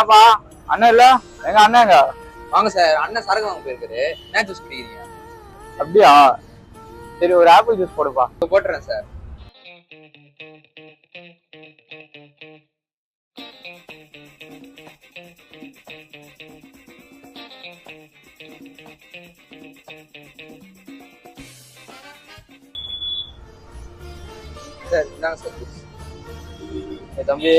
என்னப்பா? அண்ணன் இல்ல? எங்க அண்ணன் வாங்க சார் அண்ணன் சரக்கு வாங்க போயிருக்காரு. என்ன ஜூஸ் குடிக்கிறீங்க. அப்படியா? சரி ஒரு ஆப்பிள் ஜூஸ் போடுப்பா. போட்டுறேன் சார். சார் இந்தாங்க சார் தம்பி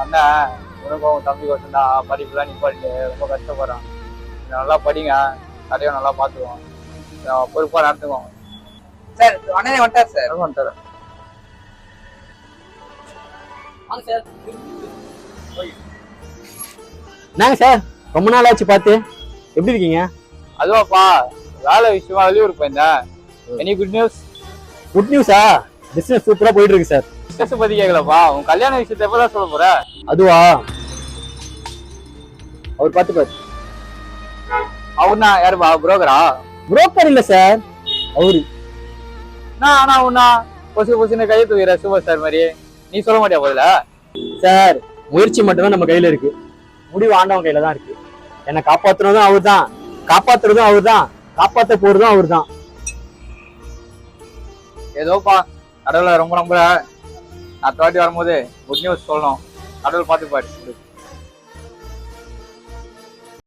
அண்ணன் உனக்கும் உன் தம்பி கொண்டு படிப்புலாம் நிப்பாட்டு ரொம்ப கஷ்டப்படுறான். நல்லா படிங்க கடையை நல்லா பார்த்துக்குவோம் பொறுப்பா நடத்துக்குவோம் சார் அண்ணனே வந்துட்டார் சார். தரேன் வாங்க சார். என்னங்க சார் ரொம்ப நாள் ஆச்சு பார்த்து. எப்படி இருக்கீங்க? அதுவாப்பா வேலை விஷயமா வெளியூர் போயிருந்தேன். எனி குட் நியூஸ் குட் நியூஸா பிசினஸ் சூப்பரா போயிட்டு இருக்கு சார். பிசினஸ் பத்தி கேட்கலப்பா உன் கல்யாண விஷயத்தை எப்பதான் சொல்ல போற? அதுவா? அவர் பார்த்து பாரு. அவனா யாருப்பா புரோக்கரா? புரோக்கர் இல்ல சார் அவரு. நான் ஆனா உன்னா பொசு பொசுன்னு கையை தூக்கிற சூப்பர் ஸ்டார் மாதிரி. நீ சொல்ல மாட்டியா போதுல? சார் முயற்சி மட்டும்தான் நம்ம கையில இருக்கு. முடிவு ஆண்டவன் கையில தான் இருக்கு. என்னை காப்பாத்துனதும் அவர் தான் காப்பாத்துறதும் அவர் தான் காப்பாத்த போறதும் அவர் தான் ஏதோப்பா கடவுளை ரொம்ப நம்புற. அடுத்த வாட்டி வரும்போது குட் நியூஸ் சொல்லணும். கடவுள் பார்த்து பாரு